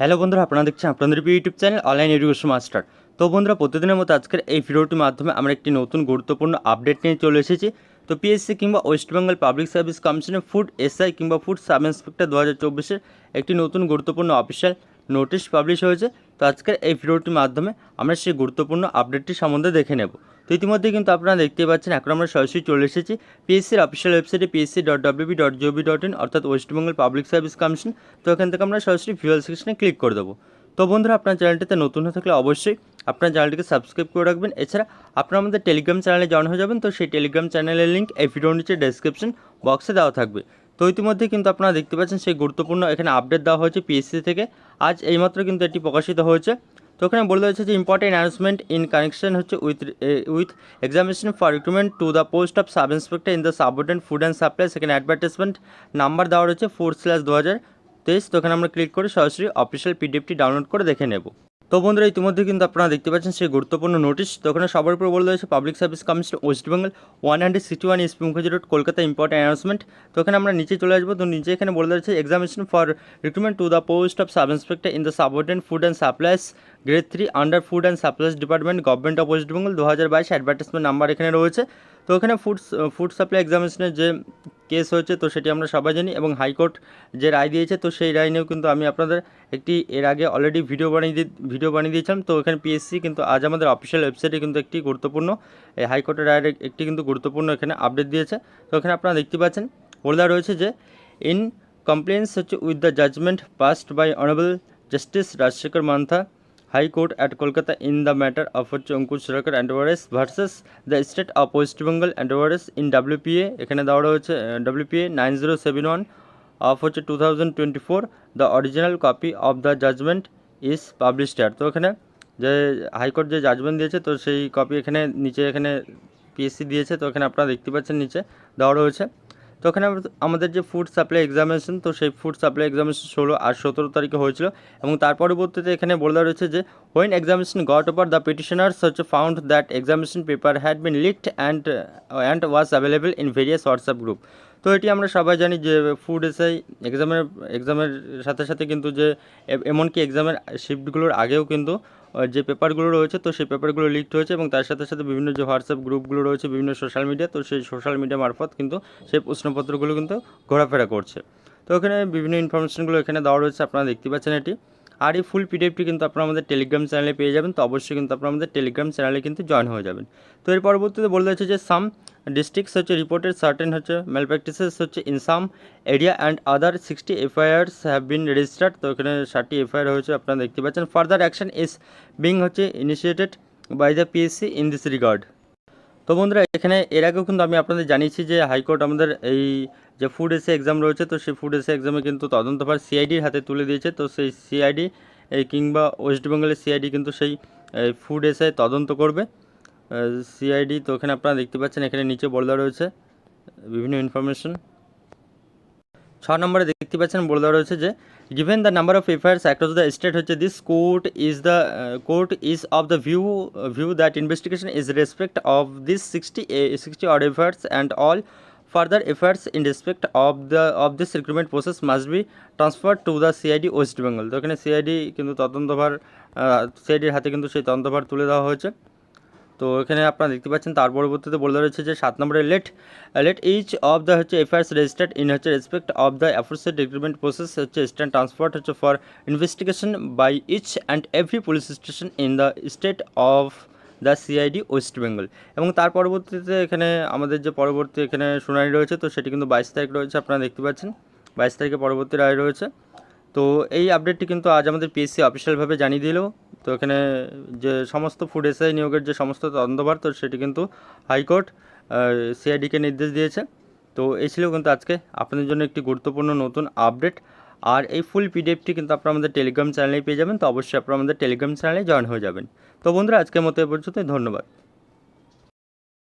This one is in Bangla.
হ্যালো বন্ধুরা, আপনারা দেখছেন আপনাদের YouTube channel online education master তো বন্ধুরা, প্রতিদিনের মতো আজকের এই ভিডিওটির মাধ্যমে আমরা একটি নতুন গুরুত্বপূর্ণ আপডেট নিয়ে চলে এসেছি। তো পিএসসি কিংবা ওয়েস্ট বেঙ্গল পাবলিক সার্ভিস কমিশনের ফুড এসআই কিংবা ফুড সাব ইন্সপেক্টর দু হাজার চব্বিশের একটি নতুন গুরুত্বপূর্ণ অফিসিয়াল নোটিশ পাবলিশ হয়েছে। তো আজকের এই ভিডিওটির মাধ্যমে আমরা সেই গুরুত্বপূর্ণ আপডেটটি সম্বন্ধে দেখে নেব। তো ইতিমধ্যে কিন্তু আপনারা দেখতেই পাচ্ছেন, এখন আমরা সরাসরি চলে এসেছি পিএসসির অফিসিয়াল ওয়েবসাইটে PSC dot WB dot GOV dot in অর্থাৎ West Bengal public service commission তো এখান থেকে আমরা সরাসরি ভিউয়াল সেকশনে ক্লিক করে দেবো। তো বন্ধুরা, আপনার চ্যানেলটিতে নতুন হয়ে থাকলে অবশ্যই আপনার চ্যানেলটিকে সাবস্ক্রাইব করে রাখবেন। এছাড়া আপনারা আমাদের টেলিগ্রাম চ্যানেলে জয়েন হয়ে যাবেন। তো সেই টেলিগ্রাম চ্যানেলের লিঙ্ক এই ভিডিওর নিচে ডেসক্রিপশন বক্সে দেওয়া থাকবে। তো ইতিমধ্যে কিন্তু আপনারা দেখতে পাচ্ছেন সেই গুরুত্বপূর্ণ এখানে আপডেট দেওয়া হয়েছে পিএসসি থেকে। আজ এইমাত্র কিন্তু এটি প্রকাশিত হয়েছে। তো ওখানে বলে রয়েছে যে ইম্পর্টেন্ট অ্যানাউন্সমেন্ট ইন কানেকশন হচ্ছে with with examination for recruitment to the post of sub inspector in the subordinate food and supply সেখানে অ্যাডভার্টাইজমেন্ট নাম্বার দেওয়া রয়েছে ফোর স্ল্যাশ দু হাজার তেইশ তো ওখানে আমরা ক্লিক করে সরাসরি অফিসিয়াল পিডিএফটি ডাউনলোড করে দেখে নেব। তো বন্ধুরা, ইতিমধ্যে কিন্তু আপনারা দেখতে পাচ্ছেন সেই গুরুত্বপূর্ণ নোটিশ তো ওখানে সবার উপরে বলে রয়েছে public service commission West Bengal one hundred sixty one SP Mukherjee road Kolkata important announcement তো এখানে আমরা নিচে চলে আসব। তো নিচে এখানে বলে রয়েছে examination for recruitment to the post of sub inspector in the subordinate food and supplies grade three under food and supplies department government of West Bengal দু হাজার বাইশ অ্যাডভার্টাইজমেন্ট নাম্বার এখানে রয়েছে। তো এখানে ফুড ফুড সাপ্লাই এক্সামিনেশনের যে কেস হয়েছে, তো সেটি আমরা সবাই জানি এবং হাইকোর্ট যে রায় দিয়েছে, তো সেই রায় নিয়েও কিন্তু আমি আপনাদের একটি এর আগে অলরেডি ভিডিও বানিয়ে দিয়ে ভিডিও বানিয়ে দিয়েছিলাম। তো এখানে পিএসসি কিন্তু আজ আমাদের অফিসিয়াল ওয়েবসাইটে কিন্তু একটি গুরুত্বপূর্ণ, এই হাইকোর্টের রায়ের একটি কিন্তু গুরুত্বপূর্ণ এখানে আপডেট দিয়েছে। তো এখানে আপনারা দেখতে পাচ্ছেন, বলে রয়েছে যে ইন কমপ্লেন্স হচ্ছে with the judgment passed by honourable justice Rajasekhar Mantha court at Kolkata in the matter of হচ্ছে Ankush Sarkar and others versus the state of West Bengal and others in WPA এখানে দেওয়া রয়েছে সেভেন ওয়ান অফ হচ্ছে two thousand twenty four the original copy of the judgment is published আর তো এখানে যে হাইকোর্ট যে জাজমেন্ট দিয়েছে, তো সেই কপি এখানে, নিচে এখানে পিএসসি দিয়েছে। তো এখানে আপনারা দেখতে পাচ্ছেন নিচে দেওয়া রয়েছে। তো ওখানে আমাদের যে ফুড সাপ্লাই এক্সামিনেশন তো সেই ফুড সাপ্লাই এক্সামিনেশন ষোলো আর সতেরো তারিখে হয়েছিল এবং তার পরবর্তীতে এখানে বলে রয়েছে যে when examination got over the petitioners হচ্ছে found that examination paper had been leaked and and was available in various WhatsApp group তো এটি আমরা সবাই জানি যে ফুড এসআই এক্সামের এক্সামের সাথে সাথে কিন্তু যে, এমনকি এক্সামের শিফটগুলোর আগেও কিন্তু যে পেপারগুলো রয়েছে, তো সেই পেপারগুলো লিকড হয়েছে এবং তার সাথে সাথে বিভিন্ন যে হোয়াটসঅ্যাপ গ্রুপগুলো রয়েছে, বিভিন্ন সোশ্যাল মিডিয়া তো সেই সোশ্যাল মিডিয়া মারফত কিন্তু সেই প্রশ্নপত্রগুলো কিন্তু ঘোরাফেরা করছে। তো এখানে বিভিন্ন ইনফরমেশনগুলো এখানে দেওয়া রয়েছে, আপনারা দেখতে পাচ্ছেন এটি। আর এই ফুল পিডিএফটি কিন্তু আপনারা আমাদের টেলিগ্রাম চ্যানেলে পেয়ে যাবেন। তো অবশ্যই কিন্তু আপনারা আমাদের টেলিগ্রাম চ্যানেলে কিন্তু জয়েন হয়ে যাবেন। তো এর পরবর্তীতে বলে রয়েছে যে সাম ডিস্ট্রিক্টস হচ্ছে রিপোর্টেড সার্টেন হচ্ছে ম্যাল প্র্যাকটিসেস হচ্ছে in some area and other sixty FIRs have been registered তো এখানে ষাটটি এফআইআর হয়েছে, আপনারা দেখতে পাচ্ছেন। ফার্দার অ্যাকশন ইজ বিং হচ্ছে initiated by the PSC in this regard তো বন্ধুরা, এখানে এর আগেও কিন্তু আমি আপনাদের জানিয়েছি যে হাইকোর্ট আমাদের এই যে ফুড এসে এক্সাম রয়েছে, তো সেই ফুড এসে এক্সামে কিন্তু তদন্তভার সিআইডির হাতে তুলে দিয়েছে। তো সেই সিআইডি কিংবা ওয়েস্টবেঙ্গলের সিআইডি কিন্তু সেই ফুড এসে তদন্ত করবে। সিআইডি তো এখানে আপনারা দেখতে পাচ্ছেন, এখানে নিচে বলা রয়েছে বিভিন্ন ইনফরমেশন ছ নম্বরে দেখতে পাচ্ছেন, বলে দেওয়া রয়েছে যে given the number of FIRs across the state হচ্ছে this court is the court is of the view view that investigation is respect of this sixty sixty odd FIRs and all further FIRs in respect of the of this recruitment process must be transfer to the CID West Bengal তো এখানে সিআইডি কিন্তু তদন্তভার সিআইডির হাতে কিন্তু সেই তদন্তভার তুলে দেওয়া হয়েছে। তো এখানে আপনারা দেখতে পাচ্ছেন, তার পরবর্তীতে বলে রয়েছে যে সাত নম্বরে let let each of the হচ্ছে এফআইআরস রেজিস্টার্ড ইন হচ্ছে respect of the aforesaid recruitment process হচ্ছে স্ট্যান্ড ট্রান্সপোর্ট হচ্ছে for investigation by each and every police station in the state of the CID West Bengal এবং তার পরবর্তীতে এখানে আমাদের যে পরবর্তী এখানে শুনানি রয়েছে, তো সেটি কিন্তু বাইশ তারিখ রয়েছে, আপনারা দেখতে পাচ্ছেন। বাইশ তারিখে পরবর্তী রায় রয়েছে। তো এই আপডেটটি কিন্তু আজ আমাদের পিএসসি অফিসিয়ালভাবে জানিয়ে দিল। তো এখানে যে সমস্ত ফুড এসআই নিয়োগের যে সমস্ত তদন্তভার, তো সেটি কিন্তু হাইকোর্ট সিআইডিকে নির্দেশ দিয়েছে। তো এই ছিল কিন্তু আজকে আপনাদের জন্য একটি গুরুত্বপূর্ণ নতুন আপডেট আর এই ফুল পিডিএফটি কিন্তু আপনারা আমাদের টেলিগ্রাম চ্যানেলেই পেয়ে যাবেন। তো অবশ্যই আপনারা আমাদের টেলিগ্রাম চ্যানেলে জয়েন হয়ে যাবেন। তো বন্ধুরা, আজকের মতো এ পর্যন্তই। ধন্যবাদ।